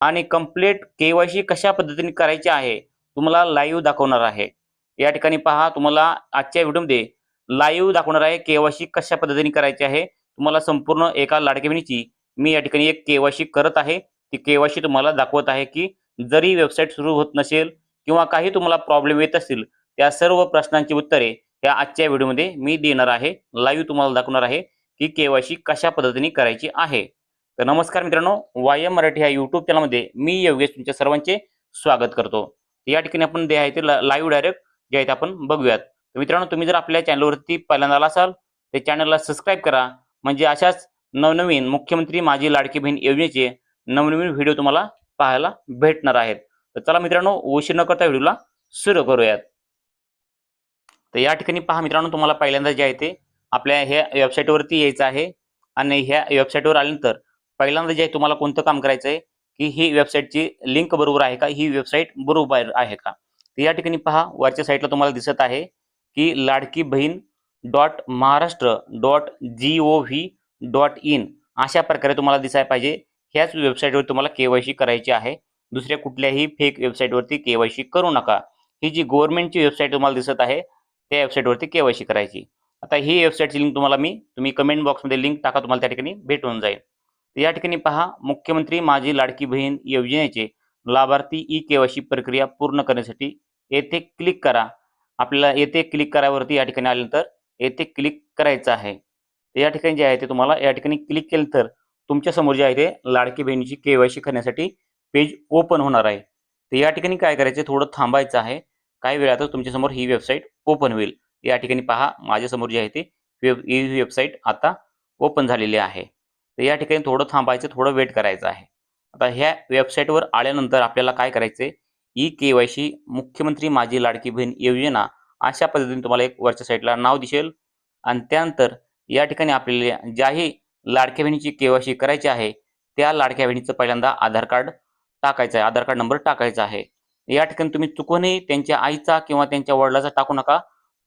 आणि complete KYC कशा पद्धतीने करायची आहे तुम्हाला लाईव्ह दाखवणार आहे. या ठिकाणी पहा तुम्हाला आजच्या व्हिडिओमध्ये लाईव्ह दाखवणार आहे केवायसी कशा पद्धतीने करायची आहे. तुम्हाला संपूर्ण एका लाडक्या बहिणीची मी या ठिकाणी एक केवायसी करत आहे. ती केवायसी तुम्हाला दाखवत आहे की जरी वेबसाईट सुरू होत नसेल किंवा काही तुम्हाला प्रॉब्लेम येत असतील त्या सर्व प्रश्नांची उत्तरे या आजच्या व्हिडिओमध्ये मी देणार आहे. लाईव्ह तुम्हाला दाखवणार आहे की केवायसी कशा पद्धतीने करायची आहे. तर नमस्कार मित्रांनो वाय मराठी ह्या युट्यूब चॅनलमध्ये मी योगेश तुमच्या सर्वांचे स्वागत करतो. या ठिकाणी आपण जे आहे ते लाईव्ह डायरेक्ट जे आहे ते आपण बघूयात. तर मित्रांनो तुम्ही जर आपल्या चॅनलवरती पहिल्यांदा आला असाल तर चॅनलला सबस्क्राईब करा. म्हणजे अशाच नवनवीन मुख्यमंत्री माझी लाडकी बहीण योजनेचे नवनवीन व्हिडिओ तुम्हाला पाहायला भेटणार आहेत. तर चला मित्रांनो उशीर न करता व्हिडिओला सुरू करूयात. तर या ठिकाणी पहा मित्रांनो तुम्हाला पहिल्यांदा जे आहे ते आपल्या ह्या वेबसाईटवरती यायचं आहे. आणि ह्या वेबसाईटवर आल्यानंतर पहिल्यांदा जे आहे तुम्हाला कोणतं काम करायचं आहे की ही वेबसाईटची लिंक बरोबर आहे का? ही वेबसाईट बरोबर आहे का? तर या ठिकाणी पहा वरच्या साईटला तुम्हाला दिसत आहे की Ladki Bahin dot Maharashtra dot G O V dot in अशा प्रकारे तुम्हाला दिसायला पाहिजे. ह्याच वेबसाईटवर तुम्हाला केवायसी करायची आहे. दुसऱ्या कुठल्याही फेक वेबसाईटवरती केवायसी करू नका. ही जी गव्हर्नमेंटची वेबसाईट तुम्हाला दिसत आहे त्या वेबसाईटवरती केवायसी करायची. आता ही वेबसाईटची लिंक तुम्हाला मी तुम्ही कमेंट बॉक्समध्ये लिंक टाका तुम्हाला त्या ठिकाणी भेटून जाईल. तर या ठिकाणी पहा मुख्यमंत्री माझी लाडकी बहीण योजनेचे लाभार्थी ई केवायसी प्रक्रिया पूर्ण करण्यासाठी येथे क्लिक करा. आपल्याला येथे क्लिक करावरती या ठिकाणी आल्यानंतर येथे क्लिक करायचं आहे. तर या ठिकाणी जे आहे ते तुम्हाला या ठिकाणी क्लिक केलं तर तुमच्यासमोर जे आहे ते लाडकी बहिणीची केवायसी करण्यासाठी पेज ओपन होणार आहे. तर या ठिकाणी काय करायचं थोडं थांबायचं आहे. काही वेळातच तुमच्यासमोर ही वेबसाईट ओपन होईल. या ठिकाणी पहा माझ्यासमोर जे आहे ते वेब ही वेबसाईट आता ओपन झालेली आहे. तर या ठिकाणी थोडं थांबायचं थोडं वेट करायचं आहे. आता ह्या वेबसाईटवर आल्यानंतर आपल्याला काय करायचं ई के वाय सी मुख्यमंत्री माझी लाडकी बहीण योजना अशा पद्धतीने तुम्हाला एक वरच्या साईडला नाव दिसेल. आणि त्यानंतर या ठिकाणी आपल्याला ज्याही लाडक्या बहिणीची केवायसी करायची आहे त्या लाडक्या बहिणीचं पहिल्यांदा आधार कार्ड टाकायचं आहे. आधार कार्ड नंबर टाकायचा आहे. या ठिकाणी तुम्ही चुकूनही त्यांच्या आईचा किंवा त्यांच्या वडिलाचा टाकू नका.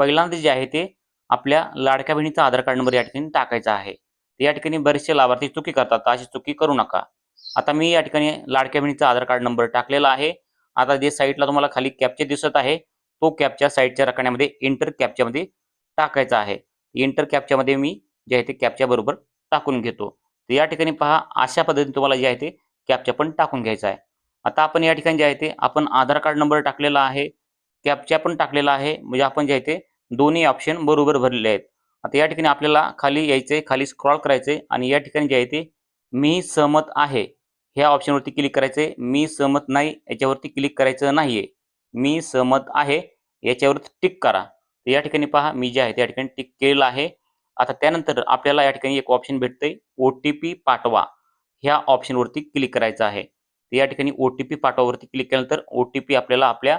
पहिल्यांदा जे आहे ते आपल्या लाडक्या बहिणीचा आधार कार्ड नंबर या ठिकाणी टाकायचा आहे. या ठिकाणी बरेचसे लाभार्थी चुकी करतात अशी चुकी करू नका. आता मी या ठिकाणी लाडक्या बहिणीचा आधार कार्ड नंबर टाकलेला आहे. आता जे साईटला तुम्हाला खाली कॅप्चे दिसत आहे तो कॅपच्या साईटच्या रकण्यामध्ये इंटर कॅपच्यामध्ये टाकायचा आहे. इंटर कॅपच्यामध्ये मी जे आहे ते कॅपच्या बरोबर टाकून घेतो. तर या ठिकाणी पहा अशा पद्धतीने तुम्हाला जे आहे ते कॅपच्या पण टाकून घ्यायचा आहे. आता आपण या ठिकाणी जे आहे ते आपण आधार कार्ड नंबर टाकलेला आहे कॅपच्या पण टाकलेला आहे. म्हणजे आपण जे आहे ते दोन्ही ऑप्शन बरोबर भरलेले आहेत. आता या ठिकाणी आपल्याला खाली यायचे खाली स्क्रॉल करायचे आणि या ठिकाणी जे आहे ते मी सहमत आहे. ह्या ऑप्शनवरती क्लिक करायचे मी सहमत नाही याच्यावरती क्लिक करायचं नाहीये. मी सहमत आहे याच्यावरती टिक करा. तर या ठिकाणी पहा मी जे आहे त्या ठिकाणी टिक केलेलं आहे. आता त्यानंतर आपल्याला या ठिकाणी एक ऑप्शन भेटतंय ओ टी पी पाठवा. ह्या ऑप्शनवरती क्लिक करायचं आहे. तर या ठिकाणी ओ टी पी पाठवावरती क्लिक केल्यानंतर ओ टी पी आपल्याला आपल्या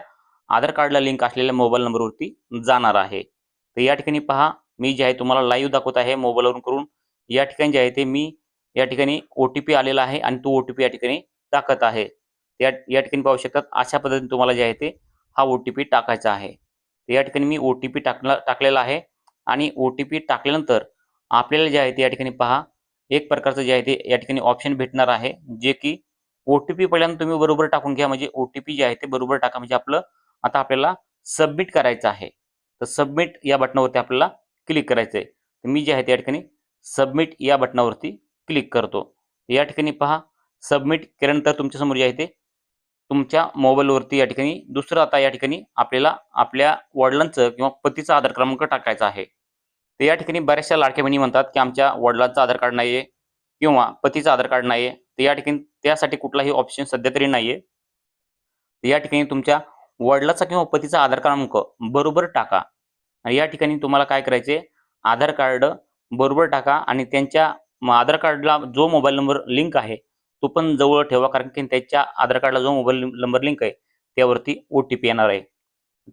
आधार कार्डला लिंक असलेल्या मोबाईल नंबरवरती जाणार आहे. तर या ठिकाणी पहा मी जे आहे तुम्हाला लाईव्ह दाखवत आहे मोबाईलवरून करून. या ठिकाणी जे आहे ते मी या ठिकाणी ओ टी पी आलेला आहे आणि तो ओ टी पी या ठिकाणी टाकत आहे. या या ठिकाणी पाहू शकतात अशा पद्धतीने तुम्हाला जे आहे ते हा ओ टी पी टाकायचा आहे. तर या ठिकाणी मी ओ टी पी टाकला टाकलेला आहे आणि ओ टी पी टाकल्यानंतर आपल्याला जे आहे ते या ठिकाणी पहा एक प्रकारचं जे आहे ते या ठिकाणी ऑप्शन भेटणार आहे जे की ओ टी पी पहिल्यांदा तुम्ही बरोबर टाकून घ्या म्हणजे ओ टी पी जे आहे ते बरोबर टाका म्हणजे आपलं आता आपल्याला सबमिट करायचं आहे. तर सबमिट या बटनावरती आपल्याला क्लिक करायचं आहे मी जे आहे त्या ठिकाणी सबमिट या बटनावरती क्लिक करतो. या ठिकाणी पहा सबमिट केल्यानंतर तुमच्यासमोर जे आहे ते तुमच्या मोबाईलवरती या ठिकाणी दुसरं आता या ठिकाणी आपल्याला आपल्या वडिलांचं किंवा पतीचा आधार क्रमांक टाकायचा आहे. तर या ठिकाणी बऱ्याचशा लाडक्या बहिणी म्हणतात की आमच्या वडिलांचं आधार कार्ड नाही आहे किंवा पतीचं आधार कार्ड नाही आहे तर या ठिकाणी त्यासाठी कुठलाही ऑप्शन सध्या तरी नाही आहे तर या ठिकाणी तुमच्या वडिलाचा किंवा पतीचा आधार क्रमांक बरोबर टाका. या ठिकाणी तुम्हाला काय करायचे आधार कार्ड बरोबर टाका आणि त्यांच्या आधार कार्डला जो मोबाईल नंबर लिंक आहे तो पण जवळ ठेवा कारण की त्याच्या आधार कार्डला जो मोबाईल नंबर लिंक आहे त्यावरती ओ टी पी येणार आहे.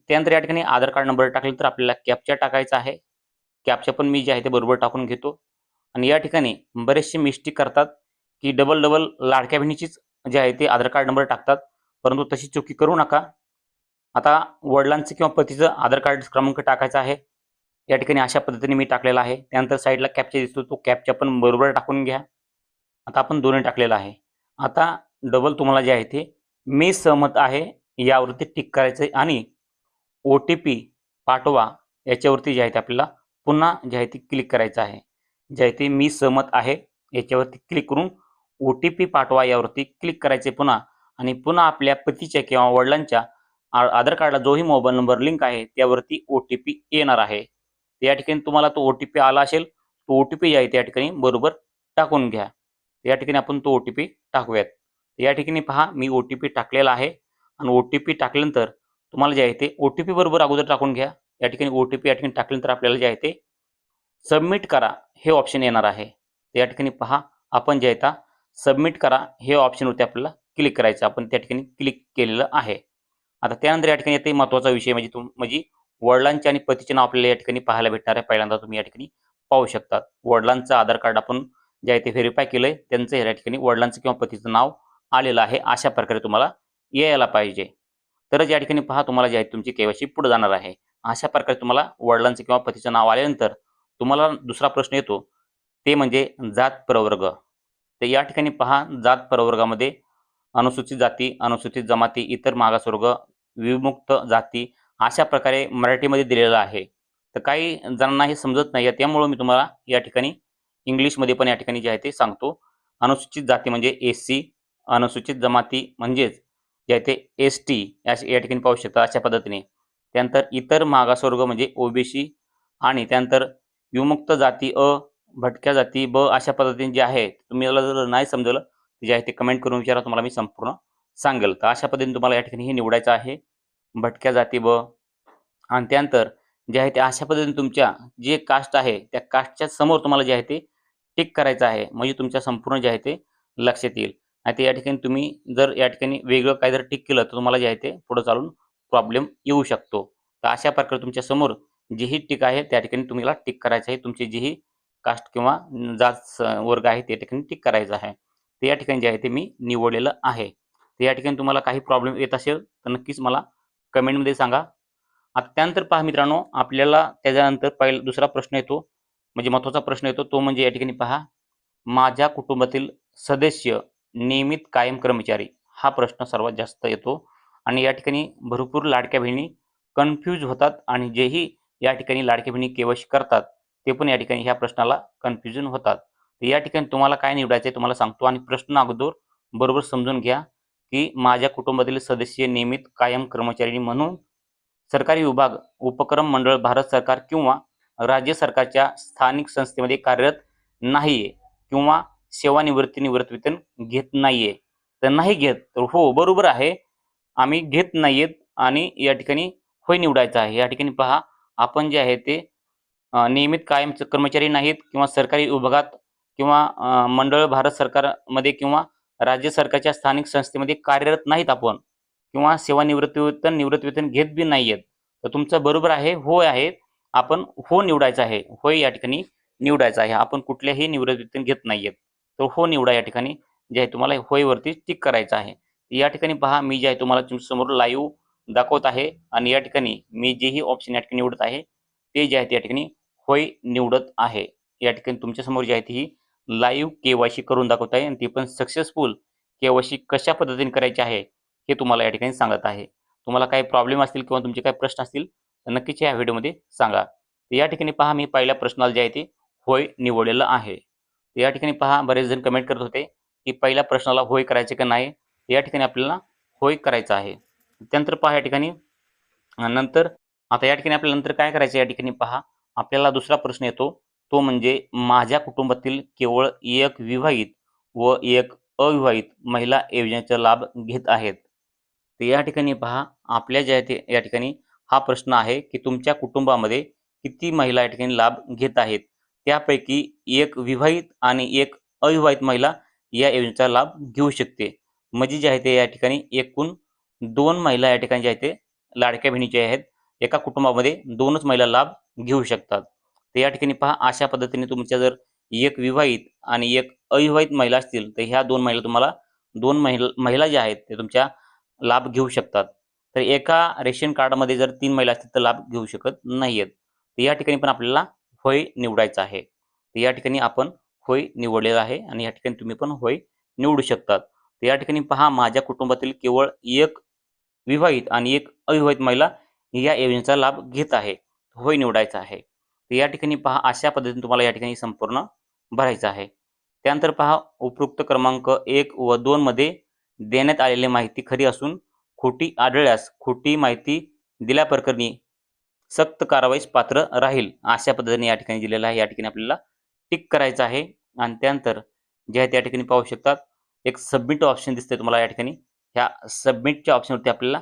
त्यानंतर या ठिकाणी आधार कार्ड नंबर टाकले तर आपल्याला कॅपच्या टाकायचा आहे. कॅपचा पण मी जे आहे ते बरोबर टाकून घेतो. आणि या ठिकाणी बरेचसे मिस्टेक करतात की डबल डबल लाडक्या बहिणीचीच जे आहे ते आधार कार्ड नंबर टाकतात. परंतु तशी चुकी करू नका. आता वडिलांचं किंवा पतीचं आधार कार्ड क्रमांक टाकायचा आहे. या ठिकाणी अशा पद्धतीने मी टाकलेला आहे. त्यानंतर साईडला कॅपचा दिसतो तो कॅपचा पण बरोबर टाकून घ्या. आता आपण दोन्ही टाकलेला आहे. आता डबल तुम्हाला जे आहे ते मी सहमत आहे यावरती टिक करायचं आहे आणि ओ टी पी पाठवा याच्यावरती जे आहे ते आपल्याला पुन्हा जे आहे ते क्लिक करायचं आहे. जे आहे ते मी सहमत आहे याच्यावरती क्लिक करून ओ टी पी पाठवा यावरती क्लिक करायचे पुन्हा. आणि पुन्हा आपल्या पतीच्या किंवा वडिलांच्या आधार कार्डला जोही मोबाईल नंबर लिंक आहे त्यावरती ओ टी पी येणार आहे. या ठिकाणी तुम्हाला तो ओ टी पी आला असेल तो ओ टी पी आहे त्या ठिकाणी बरोबर टाकून घ्या. या ठिकाणी आपण तो ओ टी पी टाकूयात. या ठिकाणी पहा मी ओ टी पी टाकलेला आहे. आणि ओ टी पी टाकल्यानंतर तुम्हाला जे आहे ते ओ टी पी बरोबर अगोदर टाकून घ्या. या ठिकाणी ओ टी पी या ठिकाणी टाकल्यानंतर आपल्याला जे आहे ते सबमिट करा हे ऑप्शन येणार आहे. या ठिकाणी पहा आपण जे आहे सबमिट करा हे ऑप्शनवरती आपल्याला क्लिक करायचं आपण त्या ठिकाणी क्लिक केलेलं आहे. आता त्यानंतर या ठिकाणी येते महत्त्वाचा विषय म्हणजे तुम म्हणजे वडिलांचे आणि पतीचे नाव आपल्याला या ठिकाणी पाहायला भेटणार आहे. पहिल्यांदा तुम्ही या ठिकाणी पाहू शकतात. वडिलांचं आधार कार्ड आपण ज्या इथे व्हेरीफाय केलंय त्यांचं या ठिकाणी वडिलांचं किंवा पतीचं नाव आलेलं आहे. अशा प्रकारे तुम्हाला यायला पाहिजे. तरच या ठिकाणी पहा तुम्हाला जे आहे तुमची केवायसी पुढे जाणार आहे. अशा प्रकारे तुम्हाला वडिलांचं किंवा पतीचं नाव आल्यानंतर तुम्हाला दुसरा प्रश्न येतो. ते म्हणजे जात प्रवर्ग. तर या ठिकाणी पहा जात प्रवर्गामध्ये अनुसूचित जाती अनुसूचित जमाती इतर मागासवर्ग विमुक्त जाती अशा प्रकारे मराठीमध्ये दिलेलं आहे. तर काही जणांना हे समजत नाही आहे त्यामुळं मी तुम्हाला या ठिकाणी इंग्लिशमध्ये पण या ठिकाणी जे आहे ते सांगतो. अनुसूचित जाती म्हणजे एस सी अनुसूचित जमाती म्हणजेच जे आहे ते एस टी या ठिकाणी पाहू शकता अशा पद्धतीने. त्यानंतर इतर मागासवर्ग म्हणजे ओबीसी आणि त्यानंतर विमुक्त जाती अ भटक्या जाती ब अशा पद्धतीने जे आहे तुम्हाला जर नाही समजलं जे आहे ते कमेंट करून विचारा तुम्हाला मी संपूर्ण सांगेल तर अशा पद्धतीने तुम्हाला या ठिकाणी हे निवडायचं आहे. भटक्या जाती ब. आणि त्यानंतर जे आहे ते अशा पद्धतीने तुमच्या जे कास्ट आहे त्या कास्टच्या समोर तुम्हाला जे आहे ते टिक करायचं आहे. म्हणजे तुमच्या संपूर्ण जे आहे ते लक्षात येईल. आणि ते या ठिकाणी तुम्ही जर या ठिकाणी वेगळं काय जर टिक केलं तर तुम्हाला जे आहे ते पुढे चालून प्रॉब्लेम येऊ शकतो. तर अशा प्रकारे तुमच्यासमोर जीही टिक आहे त्या ठिकाणी तुम्हाला टिक करायचं आहे. तुमची जीही कास्ट किंवा जात स- वर्ग आहे त्या ठिकाणी टिक करायचं आहे. ते या ठिकाणी जे आहे ते मी निवडलेलं आहे. तर या ठिकाणी तुम्हाला काही प्रॉब्लेम येत असेल तर नक्कीच मला कमेंटमध्ये सांगा. आता त्यानंतर पहा मित्रांनो आपल्याला त्याच्यानंतर पहिला दुसरा प्रश्न येतो. म्हणजे महत्त्वाचा प्रश्न येतो तो म्हणजे या ठिकाणी पहा. माझ्या कुटुंबातील सदस्य नियमित कायम कर्मचारी हा प्रश्न सर्वात जास्त येतो. आणि या ठिकाणी भरपूर लाडक्या बहिणी कन्फ्यूज होतात आणि जेही या ठिकाणी लाडक्या बहिणी केवश करतात ते पण या ठिकाणी ह्या प्रश्नाला कन्फ्युजन होतात. तर या ठिकाणी तुम्हाला काय निवडायचं आहे तुम्हाला सांगतो. आणि प्रश्न अगोदर बरोबर समजून घ्या. की माझ्या कुटुंबातील सदस्य नियमित कायम कर्मचारी म्हणून सरकारी विभाग उपक्रम मंडळ भारत सरकार किंवा राज्य सरकारच्या स्थानिक संस्थेमध्ये कार्यरत नाहीये किंवा सेवानिवृत्ती निवृत्तीवेतन घेत नाहीये. तर नाही घेत तर हो बरोबर आहे. आम्ही घेत नाहीयेत आणि या ठिकाणी होय निवडायचं आहे. या ठिकाणी पहा आपण जे आहे ते नियमित कायम कर्मचारी नाहीत किंवा सरकारी विभागात किंवा मंडळ भारत सरकारमध्ये किंवा राज्य सरकारच्या स्थानिक संस्थेमध्ये कार्यरत नाहीत आपण किंवा सेवानिवृत्तीवेतन निवृत्तीवेतन निवृत्ती वेतन घेत बी नाहीयेत. तर तुमचं बरोबर आहे होय आहे. आपण हो निवडायचं आहे. होय या ठिकाणी निवडायचं आहे. आपण कुठल्याही निवृत्ती वेतन घेत नाहीयेत. तर हो निवडा या ठिकाणी. जे आहे तुम्हाला होयवरती टिक करायचं आहे. या ठिकाणी पहा मी जे आहे तुम्हाला तुमच्यासमोर लाईव्ह दाखवत आहे आणि या ठिकाणी मी जेही ऑप्शन या ठिकाणी निवडत आहे ते जे आहे त्या या ठिकाणी होय निवडत आहे. या ठिकाणी तुमच्यासमोर जे आहे ती लाईव्ह केवायसी करून दाखवत आहे आणि ती पण सक्सेसफुल केवायसी कशा पद्धतीने करायची आहे हे तुम्हाला या ठिकाणी सांगत आहे. तुम्हाला काही प्रॉब्लेम असतील किंवा तुमचे काही प्रश्न असतील तर नक्कीच या व्हिडिओमध्ये सांगा. या ठिकाणी पहा मी पहिल्या प्रश्नाला जे आहे ते होय निवडलेलं आहे. या ठिकाणी पहा बरेच जण कमेंट करत होते की पहिल्या प्रश्नाला होय करायचे का नाही या ठिकाणी आपल्याला होय करायचं आहे. त्यानंतर पहा या ठिकाणी नंतर आता या ठिकाणी आपल्याला नंतर काय करायचं या ठिकाणी पहा आपल्याला दुसरा प्रश्न येतो. तो म्हणजे माझ्या कुटुंबातील केवळ एक विवाहित व एक अविवाहित महिला योजनेचा लाभ घेत आहेत. तर या ठिकाणी पहा आपल्या ज्या या ठिकाणी हा प्रश्न आहे की तुमच्या कुटुंबामध्ये किती महिला या ठिकाणी लाभ घेत आहेत? त्यापैकी एक विवाहित आणि एक अविवाहित महिला या योजनेचा लाभ घेऊ शकते. म्हणजे जे आहे ते या ठिकाणी एकूण दोन महिला या ठिकाणी जे आहे ते लाडक्या बहिणीचे आहेत. एका कुटुंबामध्ये दोनच महिला लाभ घेऊ शकतात. तर या ठिकाणी पहा अशा पद्धतीने तुमच्या जर एक विवाहित आणि एक अविवाहित महिला असतील तर ह्या दोन महिला तुम्हाला दोन महिला महिला ज्या आहेत ते तुमच्या लाभ घेऊ शकतात. तर एका रेशन कार्डमध्ये जर तीन महिला असतील तर लाभ घेऊ शकत नाही आहेत तर या ठिकाणी पण आपल्याला होय निवडायचा आहे. तर या ठिकाणी आपण होय निवडलेला आहे आणि या ठिकाणी तुम्ही पण होय निवडू शकतात. तर या ठिकाणी पहा माझ्या कुटुंबातील केवळ एक विवाहित आणि एक अविवाहित महिला या योजनेचा लाभ घेत आहे. होय निवडायचा आहे. तर या ठिकाणी पहा अशा पद्धतीने तुम्हाला या ठिकाणी संपूर्ण भरायचं आहे. त्यानंतर पहा उपयुक्त क्रमांक एक व दोनमध्ये देण्यात आलेली माहिती खरी असून खोटी आढळल्यास खोटी माहिती दिल्याप्रकरणी सक्त कारवाईस पात्र राहील अशा पद्धतीने या ठिकाणी दिलेलं आहे. या ठिकाणी आपल्याला टिक करायचं आहे. आणि त्यानंतर जे आहे त्या ठिकाणी पाहू शकतात एक सबमिट ऑप्शन दिसते तुम्हाला या ठिकाणी. ह्या सबमिटच्या ऑप्शनवरती आपल्याला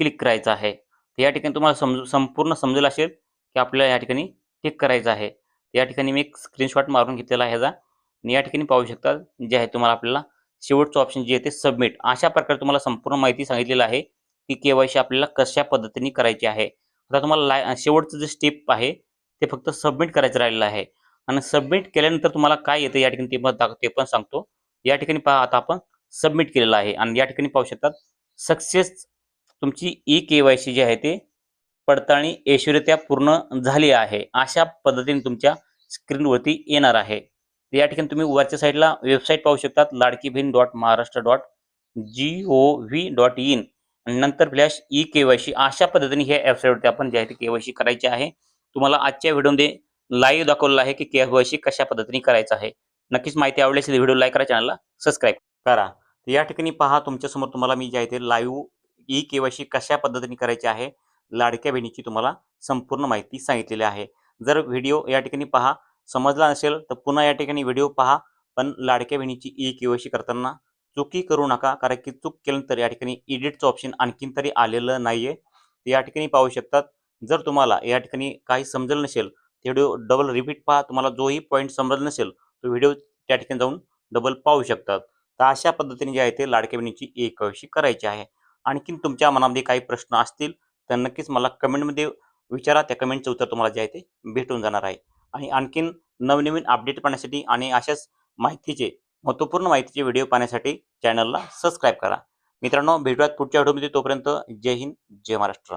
क्लिक करायचं आहे. तर या ठिकाणी तुम्हाला समजू संपूर्ण समजेल असेल की आपल्याला या ठिकाणी क्लिक करायचं आहे. या ठिकाणी मी एक स्क्रीनशॉट मारून घेतलेला आहे ह्याचा. आणि या ठिकाणी पाहू शकता जे आहे तुम्हाला आपल्याला शेवटचं ऑप्शन जे आहे ते सबमिट अशा प्रकारे तुम्हाला संपूर्ण माहिती सांगितलेलं आहे की केवायसी आपल्याला कशा पद्धतीने करायची आहे. आता तुम्हाला लाय शेवटचं जे स्टेप आहे ते फक्त सबमिट करायचं राहिलेलं आहे. आणि सबमिट केल्यानंतर तुम्हाला काय येतं या ठिकाणी ते पण दाख- ते पण सांगतो. या ठिकाणी पहा आता आपण सबमिट केलेलं आहे. आणि या ठिकाणी पाहू शकतात सक्सेस तुमची ई के वाय सी जी आहे ते पडताळणी ऐश्वर्यत्या पूर्ण झाली आहे. अशा पद्धतीने तुमच्या स्क्रीनवरती येणार आहे. या ठिकाणी तुम्ही वरच्या साईडला वेबसाईट पाहू शकतात. Ladki Bahin dot Maharashtra dot G O V dot in. नंतर flash E K Y C अशा पद्धतीने ह्या वेबसाईटवरती आपण जे आहे ते के वाय सी करायची आहे तुम्हाला आजच्या व्हिडिओमध्ये लाईव्ह दाखवलं आहे की के वाय सी कशा पद्धतीने करायचं आहे. नक्कीच माहिती आवडली असेल व्हिडिओ लाईक करा चॅनलला सबस्क्राईब करा. या ठिकाणी पहा तुमच्यासमोर तुम्हाला मी जे आहे ते live E K Y C कशा पद्धतीने करायची आहे लाडक्या बहिणीची तुम्हाला संपूर्ण माहिती सांगितलेली आहे. जर व्हिडिओ या ठिकाणी पहा समजला नसेल तर पुन्हा या ठिकाणी व्हिडिओ पहा. पण लाडक्या बहिणीची ई के करताना चुकी करू नका कारण की चूक केल्यानंतर या ठिकाणी एडिटचं ऑप्शन आणखीन तरी आलेलं नाही आहे या ठिकाणी पाहू शकतात. जर तुम्हाला या ठिकाणी काही समजलं नसेल ते व्हिडिओ डबल रिपीट पहा. तुम्हाला जोही पॉईंट समजला नसेल तो व्हिडिओ त्या ठिकाणी जाऊन डबल पाहू शकतात. तर अशा पद्धतीने जे आहे ते लाडक्या बहिणीची एक करायची आहे. आणखीन तुमच्या मनामध्ये काही प्रश्न असतील तर नक्कीच मला कमेंटमध्ये विचारा त्या कमेंटचं उत्तर तुम्हाला जे आहे ते भेटून जाणार आहे. आणि आणखीन नवनवीन अपडेट पाहण्यासाठी आणि अशाच माहितीचे महत्त्वपूर्ण माहितीचे व्हिडिओ पाहण्यासाठी चॅनलला सबस्क्राईब करा. मित्रांनो भेटूयात पुढच्या व्हिडिओमध्ये. तोपर्यंत जय हिंद जय महाराष्ट्र.